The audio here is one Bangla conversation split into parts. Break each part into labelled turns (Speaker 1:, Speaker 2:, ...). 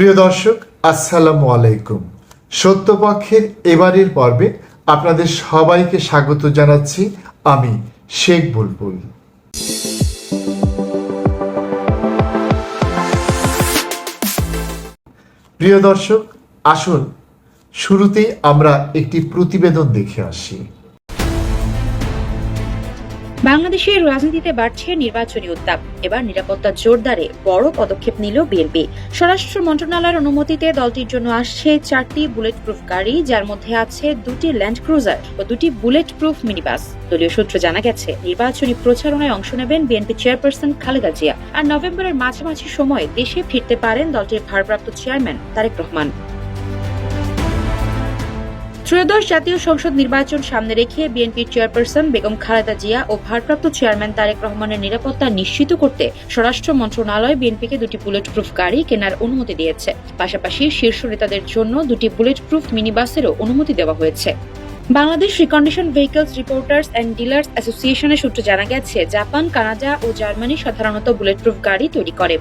Speaker 1: প্রিয় দর্শক, আসসালামু আলাইকুম। সত্যপক্ষের এবারের পর্বে আপনাদের সবাইকে স্বাগত জানাচ্ছি আমি শেখ বুলবুল। প্রিয় দর্শক, আসুন শুরুতেই আমরা একটি প্রতিবেদন দেখে আসি।
Speaker 2: বাংলাদেশের রাজনীতিতে বাড়ছে নির্বাচনী উত্তাপ। এবার নিরাপত্তা জোরদারে বড় পদক্ষেপ নিল বিএনপি। স্বরাষ্ট্র মন্ত্রণালয়ের অনুমতিতে দলটির জন্য আসছে চারটি বুলেট প্রুফ গাড়ি, যার মধ্যে আছে দুটি ল্যান্ড ক্রুজার ও দুটি বুলেট প্রুফ মিনিবাস। দলীয় সূত্রে জানা গেছে, নির্বাচনী প্রচারণায় অংশ নেবেন বিএনপি চেয়ারপারসন খালেদা জিয়া। আর নভেম্বরের মাঝামাঝি সময়ে দেশে ফিরতে পারেন দলটির ভারপ্রাপ্ত চেয়ারম্যান তারেক রহমান। ত্রয়োদশ জাতীয় সংসদ নির্বাচন সামনে রেখে বিএনপির চেয়ারপারসন বেগম খালেদা জিয়া ও ভারপ্রাপ্ত চেয়ারম্যান তারেক রহমানের নিরাপত্তা নিশ্চিত করতে স্বরাষ্ট্র মন্ত্রণালয় বিএনপিকে দুটি বুলেট প্রুফ গাড়ি কেনার অনুমতি দিয়েছে। পাশাপাশি শীর্ষ নেতাদের জন্য দুটি বুলেট প্রুফ মিনি বাসেরও অনুমতি দেওয়া হয়েছে। Bangladesh recondition vehicles reporters and dealers অ্যাসোসিয়েশনের সূত্রে জানা গেছে, জাপান, কানাডা ও জার্মানি সাধারণত বুলেট প্রুফ গাড়ি তৈরি করে।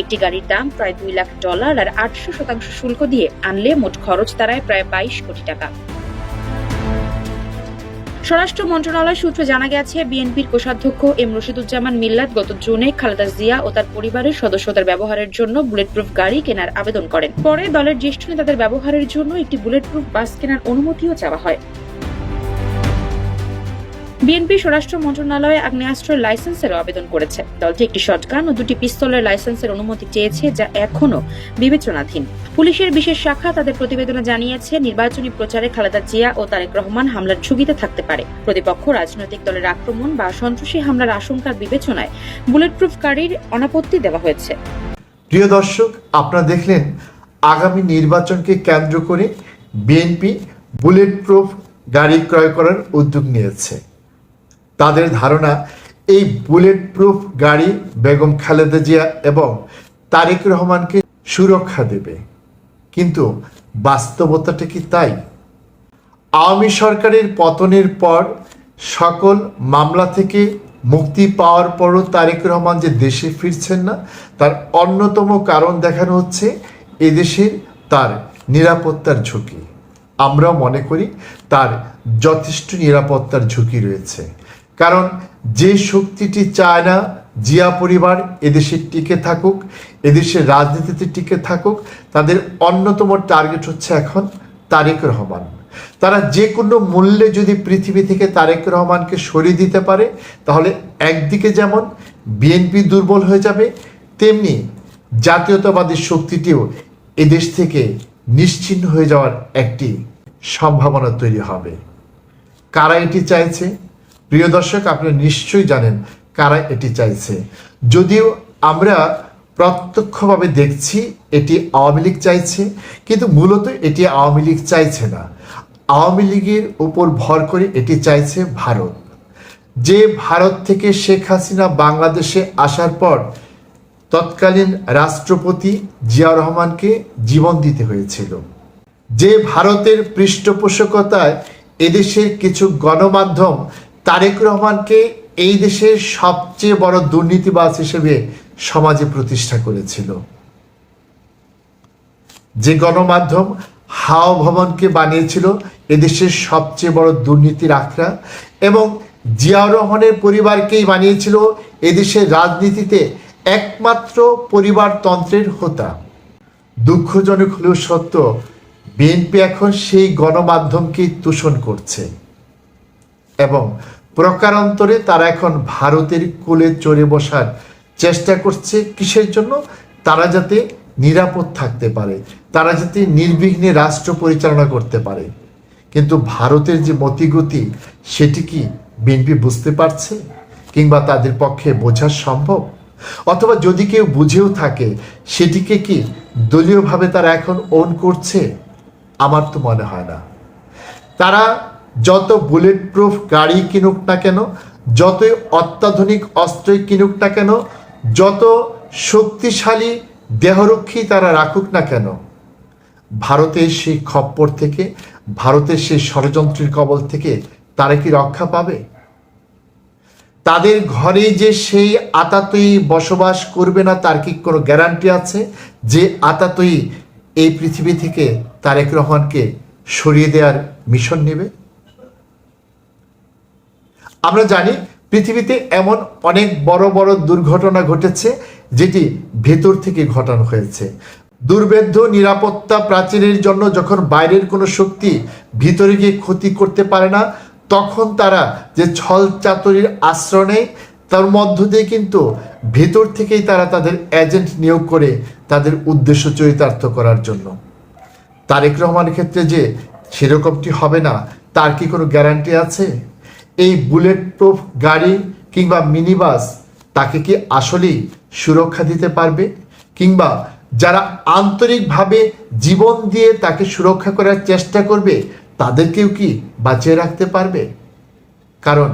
Speaker 2: একটি গাড়ির দাম প্রায় দুই লাখ ডলার আর আটশো শতাংশ শুল্ক দিয়ে আনলে মোট খরচ দাঁড়ায় প্রায় বাইশ কোটি টাকা। স্বরাষ্ট্র মন্ত্রণালয় সূত্রে জানা গেছে, বিএনপির কোষাধ্যক্ষ এম রশিদুজ্জামান মিল্লাত গত জুনে খালেদা জিয়া ও তার পরিবারের সদস্যদের ব্যবহারের জন্য বুলেট প্রুফ গাড়ি কেনার আবেদন করেন। পরে দলের জ্যেষ্ঠ নেতাদের ব্যবহারের জন্য একটি বুলেট প্রুফ বাস কেনার অনুমতিও চাওয়া হয়। বিএনপি স্বরাষ্ট্র মন্ত্রণালয়ে আগ্নেয়াস্ত্রের লাইসেন্সেরও আবেদন করেছে। দলটি একটি শটগান ও দুটি পিস্তলের লাইসেন্সের অনুমতি চেয়েছে যা এখনও বিবেচনাধীন। পুলিশের বিশেষ শাখা তাদের প্রতিবেদনে জানিয়েছে, নির্বাচনী প্রচারে খালেদা জিয়া ও তারেক রহমান হামলার ঝুঁকিতে থাকতে পারে। প্রতিপক্ষ রাজনৈতিক দলের আক্রমণ বা সন্ত্রাসী হামলার আশঙ্কার বিবেচনায় বুলেট প্রুফ গাড়ির অনাপত্তি দেওয়া হয়েছে।
Speaker 1: প্রিয় দর্শক, আপনারা দেখলেন আগামী নির্বাচনকে কেন্দ্র করে বিএনপি বুলেট প্রুফ গাড়ি ক্রয় করার উদ্যোগ নিয়েছে। তাদের ধারণা, এই বুলেট প্রুফ গাড়ি বেগম খালেদা জিয়া এবং তারেক রহমানকে সুরক্ষা দেবে। কিন্তু বাস্তবতাটা কি তাই? আওয়ামী সরকারের পতনের পর সকল মামলা থেকে মুক্তি পাওয়ার পরও তারেক রহমান যে দেশে ফিরছেন না, তার অন্যতম কারণ দেখানো হচ্ছে এদেশের তার নিরাপত্তার ঝুঁকি। আমরা মনে করি তার যথেষ্ট নিরাপত্তার ঝুঁকি রয়েছে। কারণ যে শক্তিটি চায় না, জিয়া পরিবার এদেশে টিকে থাকুক এদেশের রাজনীতিতে টিকে থাকুক, তাদের অন্যতম টার্গেট হচ্ছে এখন তারেক রহমান। তারা যে কোনো মূল্যে যদি পৃথিবী থেকে তারেক রহমানকে সরিয়ে দিতে পারে, তাহলে একদিকে যেমন বিএনপি দুর্বল হয়ে যাবে, তেমনি জাতীয়তাবাদী শক্তিটিও এদেশ থেকে নিশ্চিহ্ন হয়ে যাওয়ার একটি সম্ভাবনা তৈরি হবে। কারা এটি চাইছে? প্রিয় দর্শক আপনারা নিশ্চয়ই জানেন কারা এটি চাইছে। যদিও আমরা প্রত্যক্ষভাবে দেখছি এটি আওয়ামী লীগ চাইছে, কিন্তু মূলত এটি আওয়ামী লীগ চাইছে না। আওয়ামী লীগের উপর ভর করে এটি চাইছে ভারত। যে ভারত থেকে শেখ হাসিনা বাংলাদেশে আসার পর তৎকালীন রাষ্ট্রপতি জিয়া রহমানকে জীবন দিতে হয়েছিল। যে ভারতের পৃষ্ঠপোষকতায় এদেশের কিছু গণমাধ্যম তারেক রহমানকে এই দেশের সবচেয়ে বড় দুর্নীতিবাজ হিসেবে সমাজে প্রতিষ্ঠা করেছিল। যে গণমাধ্যম হাও ভবনকে বানিয়েছিল এদেশের সবচেয়ে বড় দুর্নীতির আখড়া এবং জিয়াউর রহমানের পরিবারকেই বানিয়েছিল এদেশের রাজনীতিতে একমাত্র পরিবারতন্ত্রের হোতা। দুঃখজনক হলেও সত্য, বিএনপি এখন সেই গণমাধ্যমকেই দূষণ করছে। এবং প্রকারান্তরে তারা এখন ভারতের কোলে চড়ে বসার চেষ্টা করছে কিসের জন্য? তারা যাতে নিরাপদ থাকতে পারে, তারা যাতে নির্বিঘ্নে রাষ্ট্র পরিচালনা করতে পারে। কিন্তু ভারতের যে মতিগতি, সেটি কি বিএনপি বুঝতে পারছে? কিংবা তাদের পক্ষে বোঝা সম্ভব? অথবা যদি কেউ বুঝেও থাকে, সেটিকে কি দলীয়ভাবে তারা এখন ওন করছে? আমার তো মনে হয় না। তারা যত বুলেট প্রুফ গাড়ি কিনুক না কেন, যতই অত্যাধুনিক অস্ত্রই কিনুক না কেন, যত শক্তিশালী দেহরক্ষী তারা রাখুক না কেন ভারতের সেই খপ্পর থেকে, ভারতের সেই ষড়যন্ত্রের কবল থেকে তারা কি রক্ষা পাবে? তাদের ঘরে যে সেই আতাতই বসবাস করবে না, তার কি কোনো গ্যারান্টি আছে যে আতাতই এই পৃথিবী থেকে তারেক রহমানকে সরিয়ে দেওয়ার মিশন নেবে? আমরা জানি পৃথিবীতে এমন অনেক বড় বড় দুর্ঘটনা ঘটেছে যেটি ভেতর থেকে ঘটানো হয়েছে। দুর্বেদ্য নিরাপত্তা প্রাচীরের জন্য যখন বাইরের কোনো শক্তি ভিতরে গিয়ে ক্ষতি করতে পারে না, তখন তারা যে ছল চাতুরির আশ্রয় নেয়, তার মধ্য দিয়ে কিন্তু ভেতর থেকেই তারা তাদের এজেন্ট নিয়োগ করে তাদের উদ্দেশ্য চরিতার্থ করার জন্য। তারেক রহমানের ক্ষেত্রে যে সেরকমটি হবে না, তার কি কোনো গ্যারান্টি আছে? এই বুলেট প্রুফ গাড়ি কিংবা মিনি বাস তাকে কি আসলেই সুরক্ষা দিতে পারবে? কিংবা যারা আন্তরিকভাবে জীবন দিয়ে তাকে সুরক্ষা করার চেষ্টা করবে, তাদেরকেও কি বাঁচিয়ে রাখতে পারবে? কারণ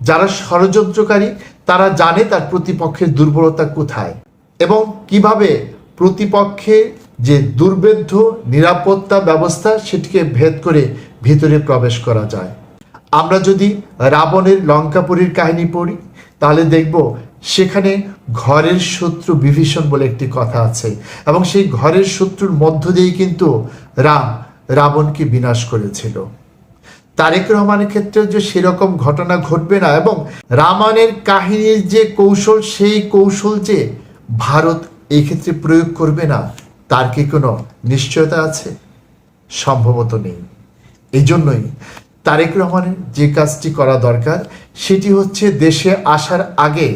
Speaker 1: যারা ষড়যন্ত্রকারী, তারা জানে তার প্রতিপক্ষের দুর্বলতা কোথায় এবং কীভাবে প্রতিপক্ষের যে দুর্বেদ্য নিরাপত্তা ব্যবস্থা সেটিকে ভেদ করে ভিতরে প্রবেশ করা যায়। আমরা যদি রাবণের লঙ্কাপুরীর কাহিনী পড়ি, তাহলে দেখব সেখানে ঘরের শত্রু বিভীষণ বলে একটি কথা আছে এবং সেই ঘরের শত্রুর মধ্য দিয়েই কিন্তু রাম রাবণকে বিনাশ করেছিল। তারেক রহমানের ক্ষেত্রেও যে সেরকম ঘটনা ঘটবে না এবং রামায়ণের কাহিনীর যে কৌশল, সেই কৌশল যে ভারত এই ক্ষেত্রে প্রয়োগ করবে না, তার কি কোনো নিশ্চয়তা আছে? সম্ভবত নেই। এই জন্যই তারেক রহমানের যে কাজটি করা দরকার, সেটি হচ্ছে দেশে আসার আগে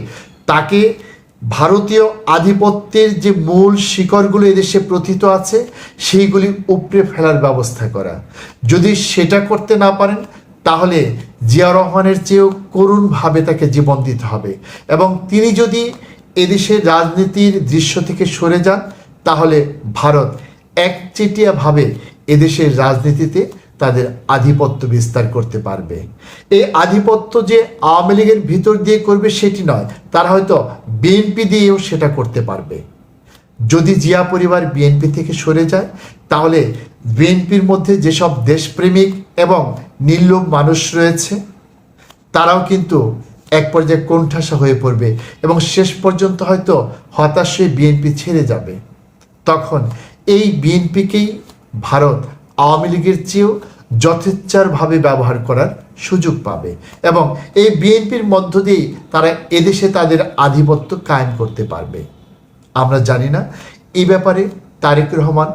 Speaker 1: তাকে ভারতীয় আধিপত্যের যে মূল শিকড়গুলো এদেশে প্রথিত আছে, সেইগুলি উপড়ে ফেলার ব্যবস্থা করা। যদি সেটা করতে না পারেন, তাহলে জিয়া রহমানের চেয়েও করুণভাবে তাকে জীবন দিতে হবে। এবং তিনি যদি এদেশের রাজনীতির দৃশ্য থেকে সরে যান, তাহলে ভারত একচেটিয়াভাবে এদেশের রাজনীতিতে তাদের আধিপত্য বিস্তার করতে পারবে। এই আধিপত্য যে আওয়ামী লীগের ভিতর দিয়ে করবে সেটি নয়, তারা হয়তো বিএনপি দিয়েও সেটা করতে পারবে। যদি জিয়া পরিবার বিএনপি থেকে সরে যায়, তাহলে বিএনপির মধ্যে যেসব দেশপ্রেমিক এবং নির্লোভ মানুষ রয়েছে, তারাও কিন্তু এক পর্যায়ে কোণঠাসা হয়ে পড়বে এবং শেষ পর্যন্ত হয়তো হতাশ হয়ে বিএনপি ছেড়ে যাবে। তখন এই বিএনপিকেই ভারত আওয়ামী লীগের চেয়েও যথেচ্ছারভাবে ব্যবহার করার সুযোগ পাবে এবং এই বিএনপির মধ্য দিয়েই তারা এদেশে তাদের আধিপত্য কায়েম করতে পারবে। আমরা জানি না এই ব্যাপারে তারেক রহমান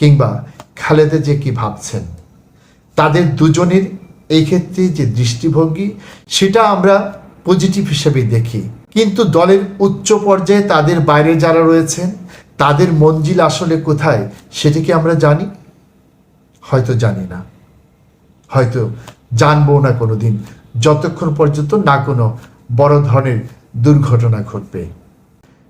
Speaker 1: কিংবা খালেদা যে কি ভাবছেন। তাদের দুজনের এই ক্ষেত্রে যে দৃষ্টিভঙ্গি, সেটা আমরা পজিটিভ হিসেবে দেখি। কিন্তু দলের উচ্চ পর্যায়ে তাদের বাইরে যারা রয়েছেন, তাদের মঞ্জিল আসলে কোথায়, সেটা কি আমরা জানি? হয়তো জানি না। হয়তো জানব না কোনো দিন যতক্ষণ পর্যন্ত না কোনো বড় ধরনের দুর্ঘটনা ঘটবে।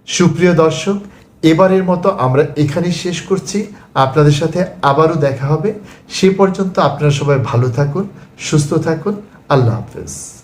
Speaker 1: সুপ্রিয় দর্শক, এবারের মতো আমরা এখানেই শেষ করছি। আপনাদের সাথে আবারও দেখা হবে। সে পর্যন্ত আপনারা সবাই ভালো থাকুন, সুস্থ থাকুন। আল্লাহ হাফেজ।